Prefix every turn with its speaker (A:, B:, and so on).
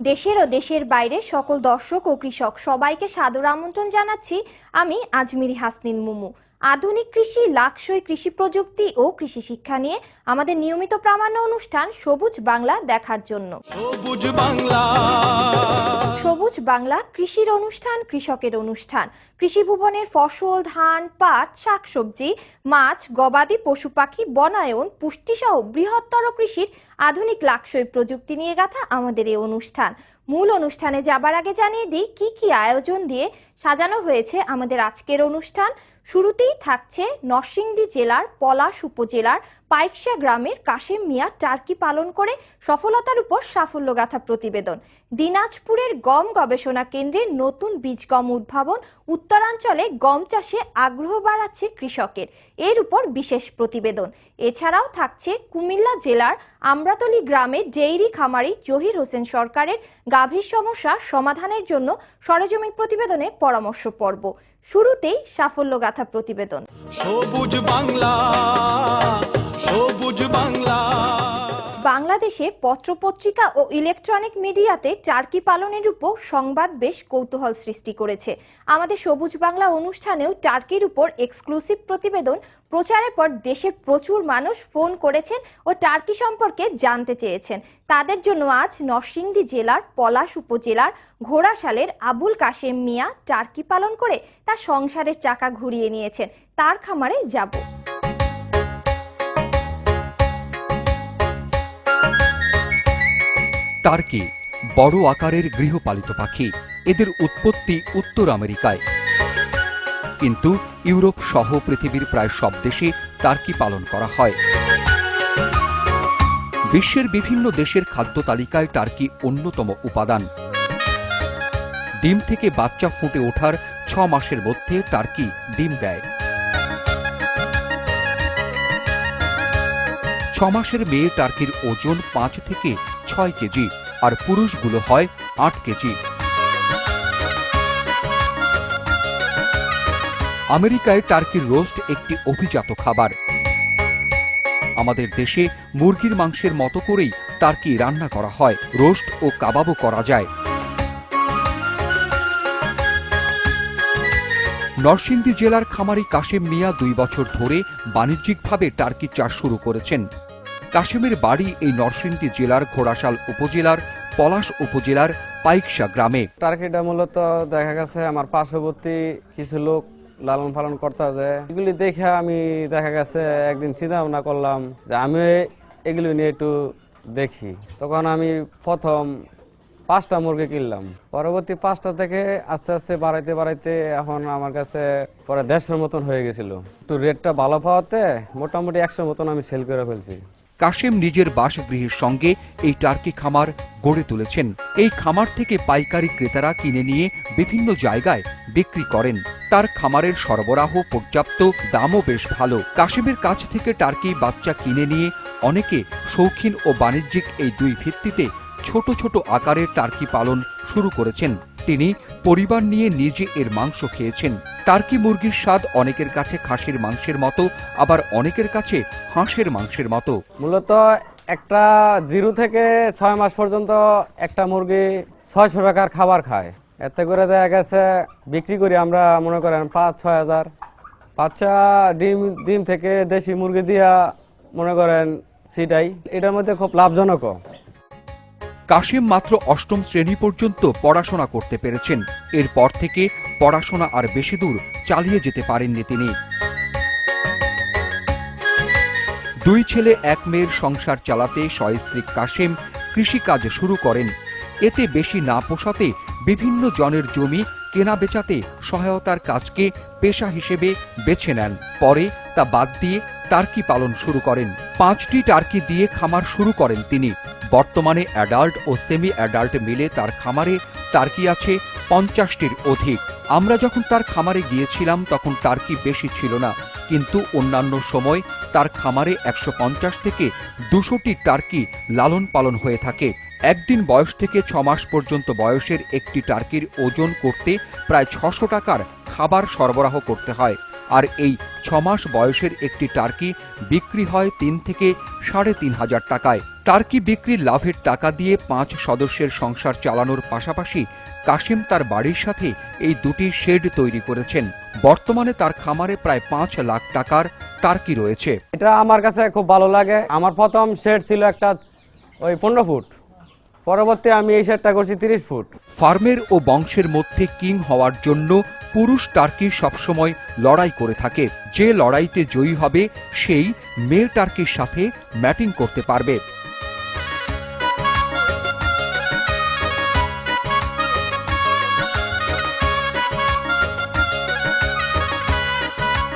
A: দেশের ও দেশের বাইরে সকল দর্শক ও কৃষক সবাইকে সাদর আমন্ত্রণ জানাচ্ছি। আমি আজমিরি হাসনিন মুমু। আধুনিক কৃষি লাকসই কৃষি প্রযুক্তি ও কৃষি শিক্ষা নিয়ে আমাদের নিয়মিত প্রামাণ্য অনুষ্ঠান সবুজ বাংলা দেখার জন্য।
B: সবুজ বাংলা।
A: সবুজ বাংলা কৃষির অনুষ্ঠান কৃষকের অনুষ্ঠান। কৃষি ভুবনের ফসল ধান পাট শাকসবজি মাছ গবাদি পশু পাখি বনায়ন পুষ্টিসহ বৃহত্তর কৃষির আধুনিক লাকসই প্রযুক্তি নিয়ে গাথা আমাদের এই অনুষ্ঠান। মূল অনুষ্ঠানে যাবার আগে জানিয়ে দিই, কি কি আয়োজন দিয়ে সাজানো হয়েছে আমাদের আজকের অনুষ্ঠান। শুরুতেই থাকছে নরসিংদী জেলার পলাশ উপজেলার পাইকশা গ্রামের কাশেম মিয়া টার্কি পালন করে সফলতার উপর সাফল্য গাথা প্রতিবেদন। দিনাজপুরের গম গবেষণা কেন্দ্রে নতুন বীজ গম উদ্ভাবন, উত্তরাঞ্চলে গম চাষে আগ্রহ বাড়াচ্ছে কৃষকের। এর উপর বিশেষ প্রতিবেদন। এছাড়াও থাকছে কুমিল্লা জেলার আমরাতলী গ্রামের ডেইরি খামারি জহির হোসেন সরকারের গাভীর সমস্যা সমাধানের জন্য সরজমিন প্রতিবেদনে পরামর্শ পর্ব। শুরুতেই সাফল্য গাথা প্রতিবেদন।
B: সবুজ বাংলা সবুজ বাংলা।
A: বাংলাদেশে পত্রপত্রিকা ও ইলেকট্রনিক মিডিয়াতে টার্কি পালনের উপর সংবাদ বেশ কৌতূহল সৃষ্টি করেছে। আমাদের সবুজ বাংলা অনুষ্ঠানেও টার্কির উপর এক্সক্লুসিভ প্রতিবেদন প্রচারের পর দেশে প্রচুর মানুষ ফোন করেছেন ও টার্কি সম্পর্কে জানতে চেয়েছেন। তাদের জন্য আজ নরসিংদী জেলার পলাশ উপজেলার ঘোড়াশালের আবুল কাশেম মিয়া টার্কি পালন করে তার সংসারের চাকা ঘুরিয়ে নিয়েছেন। তার খামারে যাব।
C: টার্কি বড় আকারের গৃহপালিত পাখি। এদের উৎপত্তি উত্তর আমেরিকায়। কিন্তু ইউরোপ সহ পৃথিবীর প্রায় সব দেশে টার্কি পালন করা হয়? বিশ্বের বিভিন্ন দেশের খাদ্য তালিকায় টার্কি অন্যতম উপাদান? ডিম থেকে বাচ্চা ফুটে ওঠার ছ মাসের মধ্যে টার্কি ডিম দেয়? ছ মাসের মেয়ে টার্কির ওজন পাঁচ থেকে ছয় কেজি। আর পুরুষগুলো হয় আট কেজি। আমেরিকায় টার্কির রোস্ট একটি অভিজাত খাবার। আমাদের দেশে মুরগির মাংসের মতো করেই টার্কি রান্না করা হয়, রোস্ট ও কাবাবও করা যায়। নরসিংদী জেলার খামারি কাশেম মিয়া দুই বছর ধরে বাণিজ্যিকভাবে টার্কি চাষ শুরু করেছেন। কাশেমের বাড়ি এই নরসিংদী জেলার ঘোড়াশাল উপজেলার পলাশ উপজেলার পাইকশা গ্রামে।
D: টার্কিটা মূলত দেখা গেছে আমার পার্শ্ববর্তী কিছু লোক লালন পালন করতে আছে এগুলি দেখে আমি দেখা গেছে একদিন চিন্তা ভাবনা করলাম যে আমি এগুলি নিয়ে একটু দেখি। তখন আমি প্রথম পাঁচটা মুরগি কিনলাম। পরবর্তী পাঁচটা থেকে আস্তে আস্তে বাড়াইতে বাড়াইতে এখন আমার কাছে পরে দেড়শোর মতন হয়ে গেছিল। একটু রেটটা ভালো পাওয়াতে মোটামুটি একশো মতন আমি সেল করে ফেলছি।
C: কাশেম নিজের বাসগৃহের সঙ্গে এই টার্কি খামার গড়ে তুলেছেন। এই খামার থেকে পাইকারি ক্রেতারা কিনে নিয়ে বিভিন্ন জায়গায় বিক্রি করেন। তার খামারের সরবরাহ পর্যাপ্ত, দামও বেশ ভালো। কাশেমের কাছ থেকে টার্কি বাচ্চা কিনে নিয়ে অনেকে শৌখিন ও বাণিজ্যিক এই দুই ভিত্তিতে ছোট ছোট আকারের টার্কি পালন শুরু করেছেন। তিনি পরিবার নিয়ে নিজে এর মাংস খেয়েছেন। টার্কি মুরগির স্বাদ অনেকের কাছে খাসির মাংসের মতো, আবার অনেকের কাছে হাঁসের মাংসের মতো।
D: মূলত একটা জিরো থেকে ছয় মাস পর্যন্ত একটা মুরগি ছয়শো টাকার খাবার খায়। এতে করে দেখা গেছে বিক্রি করি আমরা, মনে করেন পাঁচ, ছয় হাজার। বাচ্চা ডিম ডিম থেকে দেশি মুরগি দিয়া, মনে করেন সেটাই এটার মধ্যে খুব লাভজনক
C: কাশিম মাত্র অষ্টম শ্রেণি পর্যন্ত পড়াশোনা করতে পেরেছেন। এরপর থেকে পড়াশোনা আর বেশি দূর চালিয়ে যেতে পারেননি তিনি। দুই ছেলে, এক মেয়ের সংসার চালাতে সস্ত্রীক কাশেম কৃষিকাজ শুরু করেন। এতে বেশি না পোষাতে বিভিন্ন জনের জমি কেনা বেচাতে সহায়তার কাজকে পেশা হিসেবে বেছে নেন। পরে তা বাদ দিয়ে টার্কি পালন শুরু করেন। পাঁচটি টার্কি দিয়ে খামার শুরু করেন তিনি। বর্তমানে অ্যাডাল্ট ও সেমি অ্যাডাল্ট মিলে তার খামারে টার্কি আছে পঞ্চাশটির অধিক। আমরা যখন তার খামারে গিয়েছিলাম, তখন টার্কি বেশি ছিল না। কিন্তু অন্যান্য সময় তার খামারে একশো পঞ্চাশ থেকে দুশোটি টার্কি লালন পালন হয়ে থাকে। একদিন বয়স থেকে ছ মাস পর্যন্ত বয়সের একটি টার্কির ওজন করতে প্রায় ছশো টাকার খাবার সরবরাহ করতে হয়। আর এই ছমাস বয়সের একটি টার্কি বিক্রি হয় তিন থেকে সাড়ে তিন হাজার টাকায়। টার্কি বিক্রির লাভের টাকা দিয়ে পাঁচ সদস্যের সংসার চালানোর পাশাপাশি কাশিম তার বাড়ির সাথে এই দুটি শেড তৈরি করেছেন। বর্তমানে তার খামারে প্রায় পাঁচ লাখ টাকার টার্কি রয়েছে।
D: এটা আমার কাছে খুব ভালো লাগে। আমার প্রথম শেড ছিল একটা ওই পনেরো ফুট। পরবর্তী আমি এই সেটটা করছি তিরিশ ফুট।
C: ফার্মের ও বংশের মধ্যে কিং হওয়ার জন্য পুরুষ টার্কি সবসময় লড়াই করে থাকে। যে লড়াইতে জয়ী হবে, সেই মেয়ে টার্কির সাথে ম্যাটিং করতে পারবে।